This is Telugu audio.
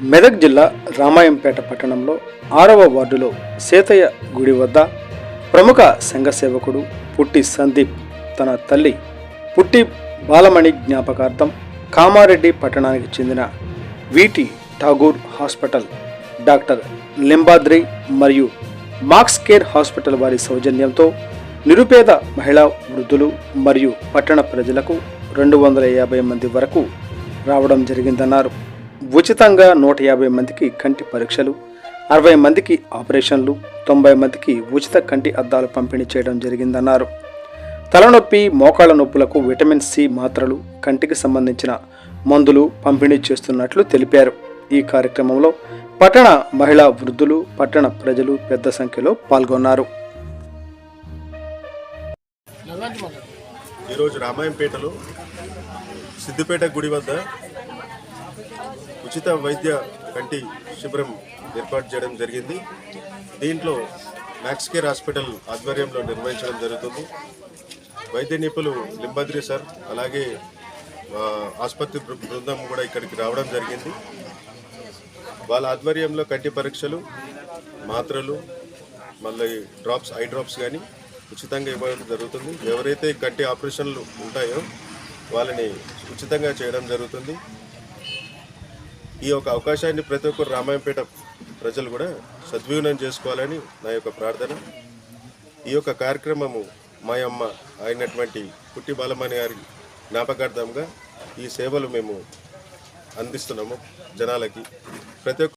మెదక్ జిల్లా రామాయంపేట పట్టణంలో ఆరవ వార్డులో సేతయ్య గుడి వద్ద ప్రముఖ సంఘ సేవకుడు పుట్టి సందీప్ తన తల్లి పుట్టి బాలమణి జ్ఞాపకార్థం కామారెడ్డి పట్టణానికి చెందిన వీటి ఠాగూర్ హాస్పిటల్ డాక్టర్ లింబాద్రి మరియు మాక్స్ కేర్ హాస్పిటల్ వారి సౌజన్యంతో నిరుపేద మహిళా వృద్ధులు మరియు పట్టణ ప్రజలకు రెండు వందల యాభై మంది వరకు రావడం జరిగిందన్నారు. ఉచితంగా నూట యాభై మందికి కంటి పరీక్షలు అరవై మందికి ఆపరేషన్లు తొంభై మందికి ఉచిత కంటి అద్దాలు పంపిణీ చేయడం జరిగిందన్నారు. తలనొప్పి మోకాళ్ళ నొప్పులకు విటమిన్ సి మాత్రలు కంటికి సంబంధించిన మందులు పంపిణీ చేస్తున్నట్లు తెలిపారు. ఈ కార్యక్రమంలో పట్టణ మహిళా వృద్ధులు పట్టణ ప్రజలు పెద్ద సంఖ్యలో పాల్గొన్నారు. ఈరోజు రామాయంపేటలో సిద్దిపేట గుడి వద్ద ఉచిత వైద్య కంటి శిబిరం ఏర్పాటు చేయడం జరిగింది. దీంట్లో మ్యాక్స్ కేర్ హాస్పిటల్ ఆధ్వర్యంలో నిర్వహించడం జరుగుతుంది. వైద్య నిపుణులు లింబద్రి సార్ అలాగే ఆసుపత్రి బృందం కూడా ఇక్కడికి రావడం జరిగింది. వాళ్ళ ఆధ్వర్యంలో కంటి పరీక్షలు మాత్రలు మళ్ళీ డ్రాప్స్ ఐ డ్రాప్స్ కానీ ఉచితంగా ఇవ్వడం జరుగుతుంది. ఎవరైతే కంటి ఆపరేషన్లు ఉంటాయో వాళ్ళని ఉచితంగా చేయడం జరుగుతుంది. ఈ యొక్క అవకాశాన్ని ప్రతి ఒక్కరు రామాయంపేట ప్రజలు కూడా సద్వినియోగం చేసుకోవాలని నా యొక్క ప్రార్థన. ఈ యొక్క కార్యక్రమము మా అమ్మ అయినటువంటి పుట్టి బాలమణి గారి జ్ఞాపకార్థంగా ఈ సేవలు మేము అందిస్తున్నాము జనాలకి. ప్రతి ఒక్క